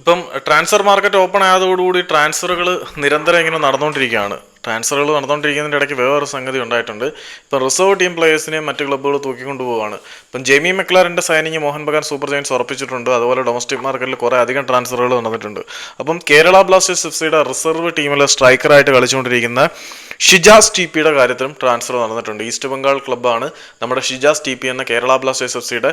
ഇപ്പം transfer market open ആയതോടുകൂടി ട്രാൻസ്ഫറുകൾ നിരന്തരം ഇങ്ങനെ നടന്നുകൊണ്ടിരിക്കുകയാണ്. ട്രാൻസ്ഫറുകൾ നടന്നുകൊണ്ടിരിക്കുന്നതിന്റെ ഇടയ്ക്ക് വേറൊരു സംഗതി ഉണ്ടായിട്ടുണ്ട്. ഇപ്പം റിസർവ് ടീം പ്ലേയേഴ്സിനെയും മറ്റ് ക്ലബ്ബുകൾ തൂക്കിക്കൊണ്ടു പോവുകയാണ്. ഇപ്പം Jamie മെക്ലാറിന്റെ signing Mohun Bagan super giants ഉറപ്പിച്ചിട്ടുണ്ട്. അതുപോലെ ഡൊമസ്റ്റിക് മാർക്കറ്റിൽ കുറേ അധികം ട്രാൻസ്ഫറുകൾ നടന്നിട്ടുണ്ട്. അപ്പം കേരള ബ്ലാസ്റ്റേഴ്സ് എഫ് സിയുടെ റിസർവ് ടീമിലെ സ്ട്രൈക്കറായിട്ട് കളിച്ചുകൊണ്ടിരിക്കുന്ന ഷിജാസ് ടി പിയുടെ കാര്യത്തിലും ട്രാൻസ്ഫർ നടന്നിട്ടുണ്ട്. ഈസ്റ്റ് ബംഗാൾ ക്ലബ്ബാണ് നമ്മുടെ ഷിജാസ് ടി പി എന്ന കേരള ബ്ലാസ്റ്റേഴ്സ് എഫ് സിയുടെ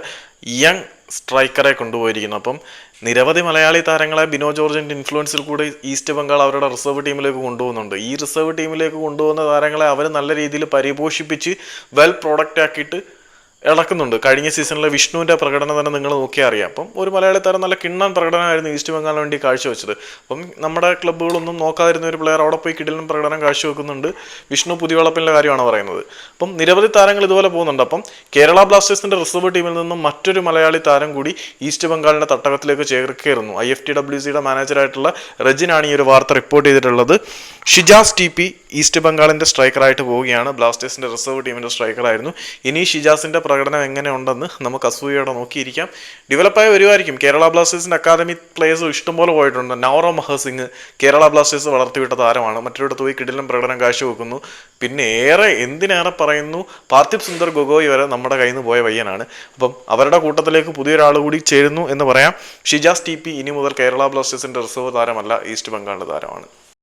യങ് സ്ട്രൈക്കറെ കൊണ്ടുപോയിരിക്കുന്നത് അപ്പം നിരവധി മലയാളി താരങ്ങളെ ബിനോ ജോർജിന്റെ ഇൻഫ്ലുവൻസിൽ കൂടി ഈസ്റ്റ് ബംഗാൾ അവരുടെ റിസർവ് ടീമിലേക്ക് കൊണ്ടുപോകുന്നുണ്ട്. ഈ റിസർവ് ടീമിലേക്ക് കൊണ്ടുപോകുന്ന താരങ്ങളെ അവർ നല്ല രീതിയിൽ പരിപോഷിപ്പിച്ച് വെൽ പ്രോഡക്റ്റ് ആക്കിയിട്ട് ഇളക്കുന്നുണ്ട്. കഴിഞ്ഞ സീസണിലെ വിഷ്ണുവിന്റെ പ്രകടനം തന്നെ നിങ്ങൾ നോക്കിയാൽ അറിയാം. അപ്പം ഒരു മലയാളി താരം നല്ല കിണ്ണൻ പ്രകടനമായിരുന്നു ഈസ്റ്റ് ബംഗാളിന് വേണ്ടി കാഴ്ചവെച്ചത്. അപ്പം നമ്മുടെ ക്ലബ്ബുകളൊന്നും നോക്കാതിരുന്ന ഒരു പ്ലെയർ അവിടെ പോയി കിടിലൻ പ്രകടനം കാഴ്ചവെക്കുന്നുണ്ട്. വിഷ്ണു പുതിയവളപ്പിന്റെ കാര്യമാണ് പറയുന്നത്. അപ്പം നിരവധി താരങ്ങൾ ഇതുപോലെ പോകുന്നുണ്ട്. അപ്പം കേരള ബ്ലാസ്റ്റേഴ്സിന്റെ റിസർവ് ടീമിൽ നിന്നും മറ്റൊരു മലയാളി താരം കൂടി ഈസ്റ്റ് ബംഗാളിന്റെ തട്ടകത്തിലേക്ക് ചേർക്കേറുന്നു. ഐ എഫ് ടി ഡബ്ല്യു സിയുടെ മാനേജറായിട്ടുള്ള റജിനാണ് ഈ ഒരു വാർത്ത റിപ്പോർട്ട് ചെയ്തിട്ടുള്ളത്. ഷിജാസ് ടി പി ഈസ്റ്റ് ബംഗാളിന്റെ സ്ട്രൈക്കറായിട്ട് പോവുകയാണ്. ബ്ലാസ്റ്റേഴ്സിന്റെ റിസർവ് ടീമിന്റെ സ്ട്രൈക്കറായിരുന്നു. ഇനി ഷിജാസിന്റെ പ്രകടനം എങ്ങനെ ഉണ്ടെന്ന് നമുക്ക് അസൂയയോടെ നോക്കിയിരിക്കാം. ഡെവലപ്പായി വരുമായിരിക്കും കേരള ബ്ലാസ്റ്റേഴ്സിന്റെ അക്കാദമി പ്ലേയേഴ്സ് ഇഷ്ടംപോലെ പോയിട്ടുണ്ട്. നവറോ മഹസിംഗ് കേരള ബ്ലാസ്റ്റേഴ്സ് വളർത്തിവിട്ട താരമാണ്. മറ്റൊരിടത്ത് പോയി കിടിലം പ്രകടനം കാഴ്ചവെക്കുന്നു. പിന്നെ ഏറെ എന്തിനേറെ പറയുന്നു? പാർത്ഥിപ് സുന്ദർ ഗൊഗോയ് വരെ നമ്മുടെ കയ്യിൽ നിന്ന് പോയ പയ്യനാണ്. അപ്പം അവരുടെ കൂട്ടത്തിലേക്ക് പുതിയൊരാൾ കൂടി ചേരുന്നു എന്ന് പറയാം. ഷിജാസ് ടി പി ഇനി മുതൽ കേരള ബ്ലാസ്റ്റേഴ്സിന്റെ റിസർവ് താരമല്ല ഈസ്റ്റ് ബംഗാളിന്റെ താരമാണ്.